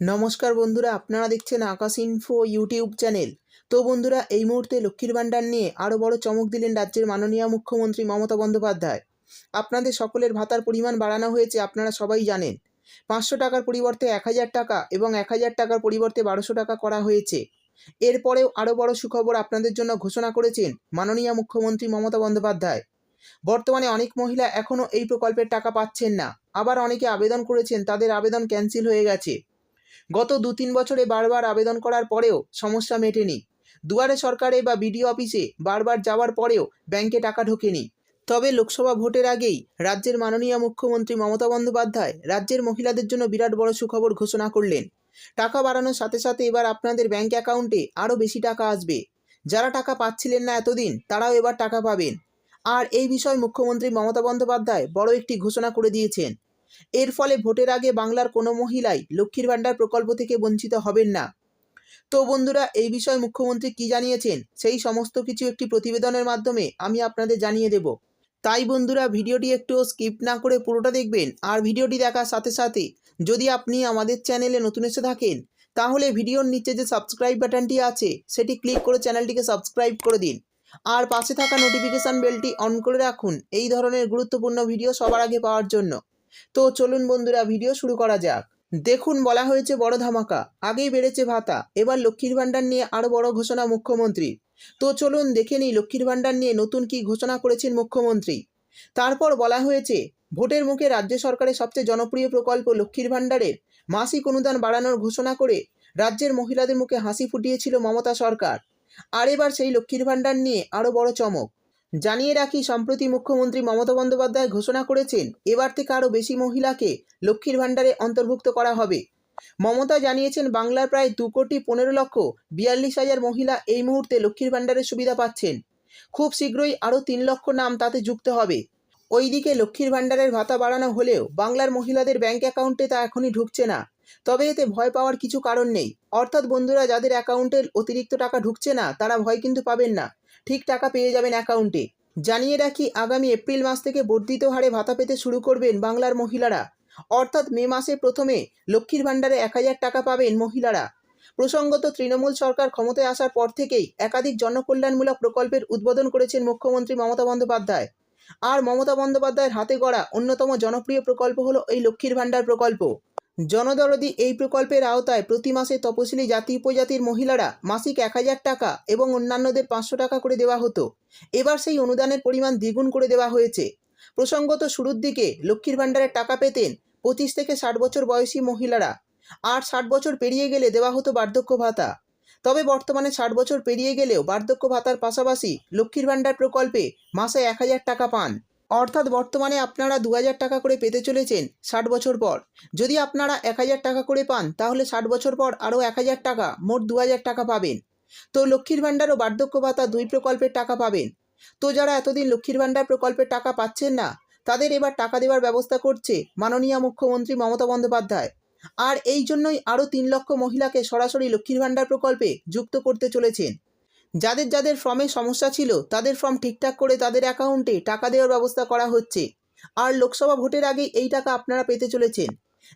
নমস্কার বন্ধুরা, আপনারা দেখছেন আকাশ ইনফো ইউটিউব চ্যানেল তো বন্ধুরা, এই মুহূর্তে লক্ষ্মীর ভাণ্ডার নিয়ে আরও বড় চমক দিলেন রাজ্যের মাননীয় মুখ্যমন্ত্রী মমতা বন্দ্যোপাধ্যায়। আপনাদের সকলের ভাতার পরিমাণ বাড়ানো হয়েছে, আপনারা সবাই জানেন। পাঁচশো টাকার পরিবর্তে এক হাজার টাকা এবং এক হাজার টাকার পরিবর্তে বারোশো টাকা করা হয়েছে। এরপরেও আরও বড় সুখবর আপনাদের জন্য ঘোষণা করেছেন মাননীয় মুখ্যমন্ত্রী মমতা বন্দ্যোপাধ্যায়। বর্তমানে অনেক মহিলা এখনও এই প্রকল্পের টাকা পাচ্ছেন না। আবার অনেকে আবেদন করেছেন, তাদের আবেদন ক্যান্সেল হয়ে গেছে। গত দু তিন বছরে বারবার আবেদন করার পরেও সমস্যা মেটেনি। দুয়ারে সরকারে বা বিডিও অফিসে বারবার যাওয়ার পরেও ব্যাংকে টাকা ঢোকেনি। তবে লোকসভা ভোটের আগেই রাজ্যের মাননীয় মুখ্যমন্ত্রী মমতা বন্দ্যোপাধ্যায় রাজ্যের মহিলাদের জন্য বিরাট বড় সুখবর ঘোষণা করলেন। টাকা বাড়ানোর সাথে সাথে এবার আপনাদের ব্যাংক অ্যাকাউন্টে আরও বেশি টাকা আসবে। যারা টাকা পাচ্ছিলেন না এতদিন, তারাও এবার টাকা পাবেন। আর এই বিষয়ে মুখ্যমন্ত্রী মমতা বন্দ্যোপাধ্যায় বড় একটি ঘোষণা করে দিয়েছেন। এর ফলে ভোটের আগে বাংলার কোনো মহিলাই লক্ষ্মীর ভাণ্ডার প্রকল্প থেকে বঞ্চিত হবেন না। তো বন্ধুরা, এই বিষয়ে মুখ্যমন্ত্রী কি জানিয়েছেন? সেই সমস্ত কিছু একটি প্রতিবেদনের মাধ্যমে আমি আপনাদের জানিয়ে দেব। তাই বন্ধুরা, ভিডিওটি একটু স্কিপ না করে পুরোটা দেখবেন আর ভিডিওটি দেখার সাথে সাথে যদি আপনি আমাদের চ্যানেলে নতুন এসে থাকেন, তাহলে ভিডিওর নিচে যে সাবস্ক্রাইব বাটনটি আছে, সেটি ক্লিক করে চ্যানেলটিকে সাবস্ক্রাইব করে দিন। আর পাশে থাকা নোটিফিকেশান বেলটি অন করে রাখুন এই ধরনের গুরুত্বপূর্ণ ভিডিও সবার আগে পাওয়ার জন্য। তো চলুন বন্ধুরা ভিডিও শুরু করা যাক। দেখুন, বলা হয়েছে বড় ধামাকা, আগেই বেড়েছে ভাতা, এবার লক্ষ্মীর ভাণ্ডার নিয়ে আরও বড় ঘোষণা মুখ্যমন্ত্রী। তো চলুন, দেখে নিই লক্ষ্মীর ভাণ্ডার নিয়ে নতুন কি ঘোষণা করেছেন মুখ্যমন্ত্রী। তারপর বলা হয়েছে, ভোটের মুখে রাজ্য সরকারের সবচেয়ে জনপ্রিয় প্রকল্প লক্ষ্মীর ভাণ্ডারের মাসিক অনুদান বাড়ানোর ঘোষণা করে রাজ্যের মহিলাদের মুখে হাসি ফুটিয়েছিল মমতা সরকার। আর এবার সেই লক্ষ্মীর ভাণ্ডার নিয়ে আরও বড় চমক। জানিয়ে রাখি, সম্প্রতি মুখ্যমন্ত্রী মমতা বন্দ্যোপাধ্যায় ঘোষণা করেছেন, এবার থেকে আরও বেশি মহিলাকে লক্ষ্মীর ভাণ্ডারে অন্তর্ভুক্ত করা হবে। মমতা জানিয়েছেন, বাংলার প্রায় দু কোটি পনেরো লক্ষ বিয়াল্লিশ হাজার মহিলা এই মুহূর্তে লক্ষ্মীর ভাণ্ডারের সুবিধা পাচ্ছেন। খুব শীঘ্রই আরও তিন লক্ষ নাম তাতে যুক্ত হবে। ওইদিকে লক্ষ্মীর ভাণ্ডারের ভাতা বাড়ানো হলেও বাংলার মহিলাদের ব্যাংক অ্যাকাউন্টে তা এখনই ঢুকছে না। তবে এতে ভয় পাওয়ার কিছু কারণ নেই। অর্থাৎ বন্ধুরা, যাদের অ্যাকাউন্টে অতিরিক্ত টাকা ঢুকছে না, তারা ভয় কিন্তু পাবেন না। ঠিক টাকা পেয়ে যাবেন অ্যাকাউন্টে। জানিয়ে রাখি, আগামী এপ্রিল মাস থেকে বর্ধিত হারে ভাতা পেতে শুরু করবেন বাংলার মহিলারা। অর্থাৎ মে মাসে প্রথমে লক্ষ্মীর ভাণ্ডারে এক হাজার টাকা পাবেন মহিলারা। প্রসঙ্গত, তৃণমূল সরকার ক্ষমতায় আসার পর থেকেই একাধিক জনকল্যাণমূলক প্রকল্পের উদ্বোধন করেছেন মুখ্যমন্ত্রী মমতা বন্দ্যোপাধ্যায়। আর মমতা বন্দ্যোপাধ্যায়ের হাতে গড়া অন্যতম জনপ্রিয় প্রকল্প হলো এই লক্ষ্মীর ভাণ্ডার প্রকল্প। জনদরদি এই প্রকল্পের আওতায় প্রতি মাসে তপশিলি জাতি উপজাতির মহিলারা মাসিক এক হাজার টাকা এবং অন্যান্যদের পাঁচশো টাকা করে দেওয়া হতো। এবার সেই অনুদানের পরিমাণ দ্বিগুণ করে দেওয়া হয়েছে। প্রসঙ্গত শুরুর দিকে লক্ষ্মীর ভাণ্ডারের টাকা পেতেন পঁচিশ থেকে ষাট বছর বয়সী মহিলারা। আর ষাট বছর পেরিয়ে গেলে দেওয়া হতো বার্ধক্য ভাতা। তবে বর্তমানে ষাট বছর পেরিয়ে গেলেও বার্ধক্য ভাতার পাশাপাশি লক্ষ্মীর ভাণ্ডার প্রকল্পে মাসে এক হাজার টাকা পান। অর্থাৎ বর্তমানে আপনারা দু হাজার টাকা করে পেতে চলেছেন ষাট বছর পর। যদি আপনারা এক হাজার টাকা করে পান, তাহলে ষাট বছর পর আরও এক হাজার টাকা, মোট দু হাজার টাকা পাবেন। তো লক্ষ্মীর ভাণ্ডার ও বার্ধক্য ভাতা দুই প্রকল্পের টাকা পাবেন। তো যারা এতদিন লক্ষ্মীর ভাণ্ডার প্রকল্পের টাকা পাচ্ছেন না, তাদের এবার টাকা দেওয়ার ব্যবস্থা করছে মাননীয় মুখ্যমন্ত্রী মমতা বন্দ্যোপাধ্যায়। আর এই জন্যই আরও তিন লক্ষ মহিলাকে সরাসরি লক্ষ্মীর ভাণ্ডার প্রকল্পে যুক্ত করতে চলেছেন। যাদের যাদের ফর্মে সমস্যা ছিল, তাদের ফর্ম ঠিকঠাক করে তাদের অ্যাকাউন্টে টাকা দেওয়ার ব্যবস্থা করা হচ্ছে। আর লোকসভা ভোটের আগেই এই টাকা আপনারা পেতে চলেছেন।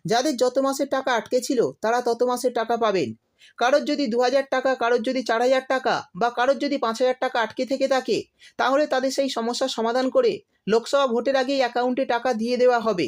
যাদের যত মাসের টাকা আটকে ছিল, তারা তত মাসের টাকা পাবেন। কারোর যদি দু হাজার টাকা, কারোর যদি চার হাজার টাকা বা কারোর যদি পাঁচ হাজার টাকা আটকে থেকে থাকে, তাহলে তাদের সেই সমস্যার সমাধান করে লোকসভা ভোটের আগেই অ্যাকাউন্টে টাকা দিয়ে দেওয়া হবে।